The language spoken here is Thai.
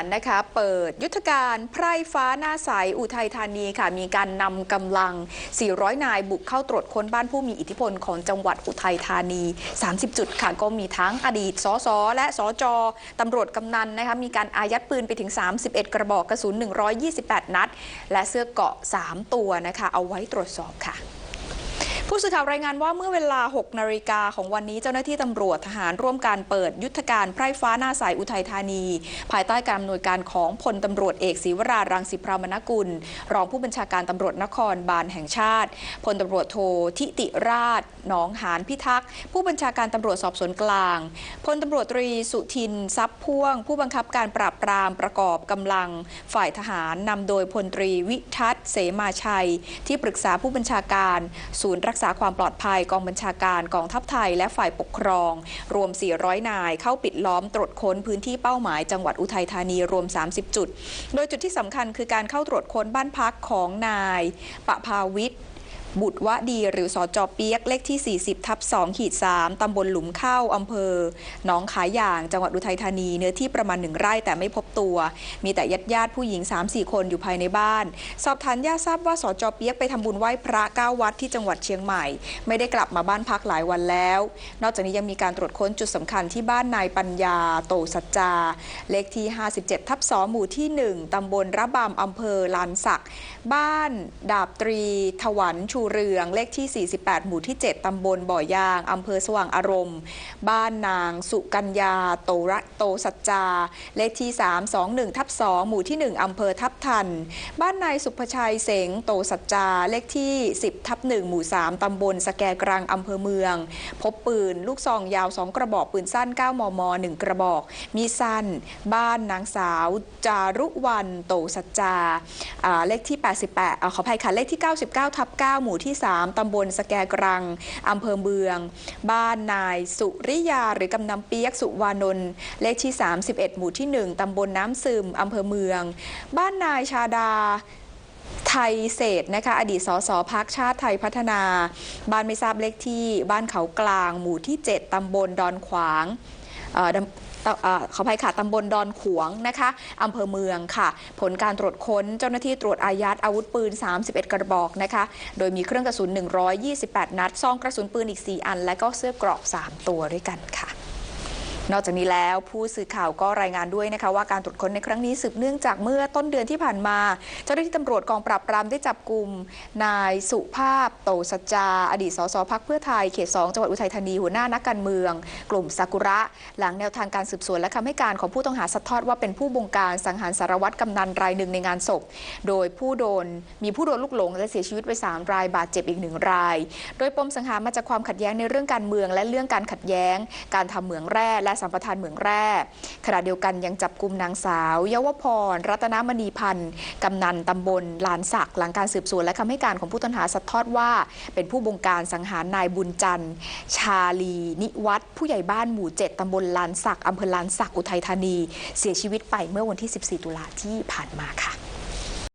ารนะคะเปิดยุทธการไพร่ฟ้าหน้าใสอุทัยธานีค่ะ มีการนำกำลัง 400 นายบุกเข้าตรวจค้นบ้านผู้มีอิทธิพลของจังหวัดอุทัยธานี 30 จุดค่ะ ก็มีทั้งอดีตสสและสจตำรวจกำนันนะคะมีการอายัดปืนไปถึง 31 กระบอกกระสุน 128 นัด และเสื้อเกาะ 3 ตัวนะคะ เอาไว้ตรวจสอบค่ะ ผู้สื่อข่าวรายงานว่าเมื่อเวลา 6 นาฬิกาของวันนี้เจ้าหน้าที่ตำรวจทหารร่วมการเปิดยุทธการไพร่ฟ้าหน้าใสอุทัยธานี ภายใต้การอำนวยการของพลตำรวจเอกศรีวรารังสิพรามนกุล รองผู้บัญชาการตำรวจนครบาลแห่งชาติพลตำรวจโททิติราชหนองหานพิทักษ์ ผู้บัญชาการตำรวจสอบสวนกลางพลตำรวจตรีสุทินทรัพย์พ่วง ผู้บังคับการปราบปรามประกอบกำลัง ฝ่ายทหารนำโดยพลตรีวิทัศน์เสมาชัย ที่ปรึกษาผู้บัญชาการศูนย์รักษาความปลอดภัยกองบัญชาการกองทัพไทยและฝ่ายปกครอง รวม 400 นาย เข้าปิดล้อมตรวจค้นพื้นที่เป้าหมายจังหวัดอุทัยธานีรวม 30 จุด โดยจุดที่สำคัญคือการเข้าตรวจค้นบ้านพักของนายปะภาวิทย์ บุตรวะดีหรือสอจอเปียกเลขที่ 40ทับ2ขีด3ตำบลหลุมเข้าอำเภอหนองขายอย่างจังหวัดอุทัยธานีเนื้อที่ประมาณหนึ่งไร่แต่ไม่พบตัว มีแต่ญาติญาติผู้หญิง 3-4 คนอยู่ภายในบ้าน สอบถามญาติทราบว่าสอจอเปียกไปทำบุญไหว้พระเก้าวัดที่จังหวัดเชียงใหม่ ไม่ได้กลับมาบ้านพักหลายวันแล้ว นอกจากนี้ยังมีการตรวจค้นจุดสำคัญที่บ้านนายปัญญาโตสัจจา เลขที่ 57ทับ2หมู่ที่ 1ตำบลระบำอำเภอลานสัก บ้านดาบตรีถวันชูเรือง เลขที่ 48 หมู่ที่ 7 ตำบลบ่อยาง อำเภอสว่างอารมณ์ บ้านนาง สุกัญญา โตระโตสัจจา เลขที่ 321 ทับ 2 หมู่ที่ 1 อำเภอทับทัน บ้านนายสุภชัยเสง โตสัจจา เลขที่ 10 ทับ 1 หมู่ 3 ตำบลสแกกรังอำเภอเมือง พบปืน ลูกซองยาว 2 กระบอก ปืนสั้น 9 มม 1 กระบอก มีสั้น บ้านนางสาว จารุวัน โตสัจจาอ่าเลขที่ 88อ่าขออภัยค่ะ เลขที่ 99 ทับ 9 หมู่มู่ที่ 3ตำบลสแกกรังอำเภอเมือง บ้านนายสุริยาหรือกำนำเปียกสุวานนท์เลขที่ 31 หมู่ที่ 1ตำบลน้ำซึมอำเภอเมือง บ้านนายชาดาไทยเศษนะคะอดีตสสพักชาติไทยพัฒนา บ้านไม่ทราบเลขที่ บ้านเขากลาง หมู่ที่ 7ตำบลดอนขวาง เอ่อขออภัยค่ะตำบลดอนขวงนะคะอำเภอเมืองค่ะ ผลการตรวจค้นเจ้าหน้าที่ตรวจอายัดอาวุธปืน 31 กระบอกนะคะ โดยมีเครื่องกระสุน 128 นัด ซองกระสุนปืนอีก 4 อัน และก็เสื้อกราะ3ตัวด้วยกันค่ะ นอกจากนี้แล้วผู้สื่อข่าวก็รายงานด้วยนะคะว่าการตรวจค้นในครั้งนี้สืบเนื่องจากเมื่อต้นเดือนที่ผ่านมา เจ้าหน้าที่ตำรวจกองปราบปรามได้จับกลุ่มนายสุภาพ โตสัจจา อดีตสสพักเพื่อไทยเขต 2 จังหวัดอุทัยธานีหัวหน้านักการเมือง กลุ่มซากุระ หลังแนวทางการสืบสวนและคำให้การของผู้ต้องหาสัดทอดว่าเป็นผู้บงการสังหารสารวัตรกำนันรายหนึ่งในงานศพ โดยผู้โดนมีผู้โดนลูกหลงและเสียชีวิตไปสามรายบาดเจ็บอีกหนึ่งราย โดยปมสังหารมาจากความขัดแย้งในเรื่องการเมืองและเรื่องการขัดแย้ง การทำเหมืองแร่และสัมปทานเหมืองแร่ขณะเดียวกันยังจับกลุ่มนางสาวเยาวพร รัตนมณีพันธ์กำนันตำบลลานสักหลังการสืบสวนและคำให้การของผู้ต้องหาสัดทอดว่า เป็นผู้บงการสังหารนายบุญจันทร์ ชาลี นิวัฒน์ผู้ใหญ่บ้านหมู่ 7ตำบลลานสักอำเภอลานสักอุทัยธานี เสียชีวิตไปเมื่อวันที่ 14 ตุลาที่ผ่านมาค่ะ